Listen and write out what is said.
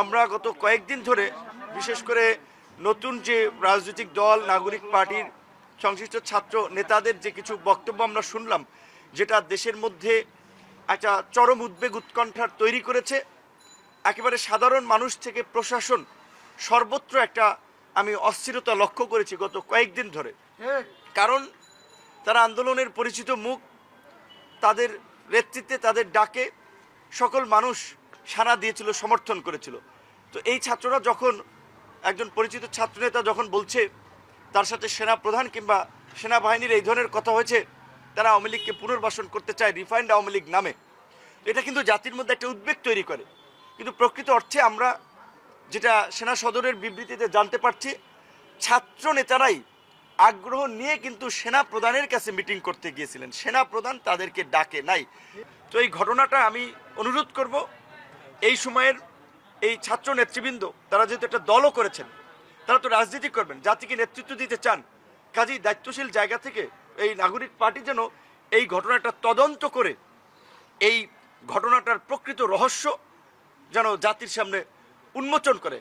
আমরা গত কয়েকদিন ধরে বিশেষ করে নতুন যে রাজনৈতিক দল, নাগরিক পার্টির সংশ্লিষ্ট ছাত্র নেতাদের যে কিছু বক্তব্য আমরা শুনলাম, যেটা দেশের মধ্যে একটা চরম উদ্বেগ উৎকণ্ঠার তৈরি করেছে, একেবারে সাধারণ মানুষ থেকে প্রশাসন সর্বত্র একটা আমি অস্থিরতা লক্ষ্য করেছি গত কয়েকদিন ধরে। কারণ তারা আন্দোলনের পরিচিত মুখ, তাদের নেতৃত্বে তাদের ডাকে সকল মানুষ সাড়া দিয়েছিল, সমর্থন করেছিল। তো এই ছাত্ররা যখন একজন পরিচিত ছাত্রনেতা যখন বলছে তার সাথে সেনা প্রধান কিংবা সেনাবাহিনীর এই ধরনের কথা হয়েছে, তারা আওয়ামী লীগকে পুনর্বাসন করতে চায় রিফাইন্ড আওয়ামী লীগ নামে। এটা কিন্তু জাতির মধ্যে একটা উদ্বেগ তৈরি করে। কিন্তু প্রকৃত অর্থে আমরা যেটা সেনা সদরের বিবৃতিতে জানতে পারছি, ছাত্র নেতারাই আগ্রহ নিয়ে কিন্তু সেনা প্রধানের কাছে মিটিং করতে গিয়েছিলেন। সেনা প্রধান তাদেরকে ডাকে নাই। তো এই ঘটনাটা আমি অনুরোধ করব এই সময়ের এই ছাত্র নেতৃবৃন্দ, তারা যেহেতু একটা দলও করেছেন, তারা তো রাজনীতি করবেন, জাতিকে নেতৃত্ব দিতে চান, কাজেই দায়িত্বশীল জায়গা থেকে এই নাগরিক পার্টি যেন এই ঘটনাটা তদন্ত করে, এই ঘটনাটার প্রকৃত রহস্য যেন জাতির সামনে উন্মোচন করে।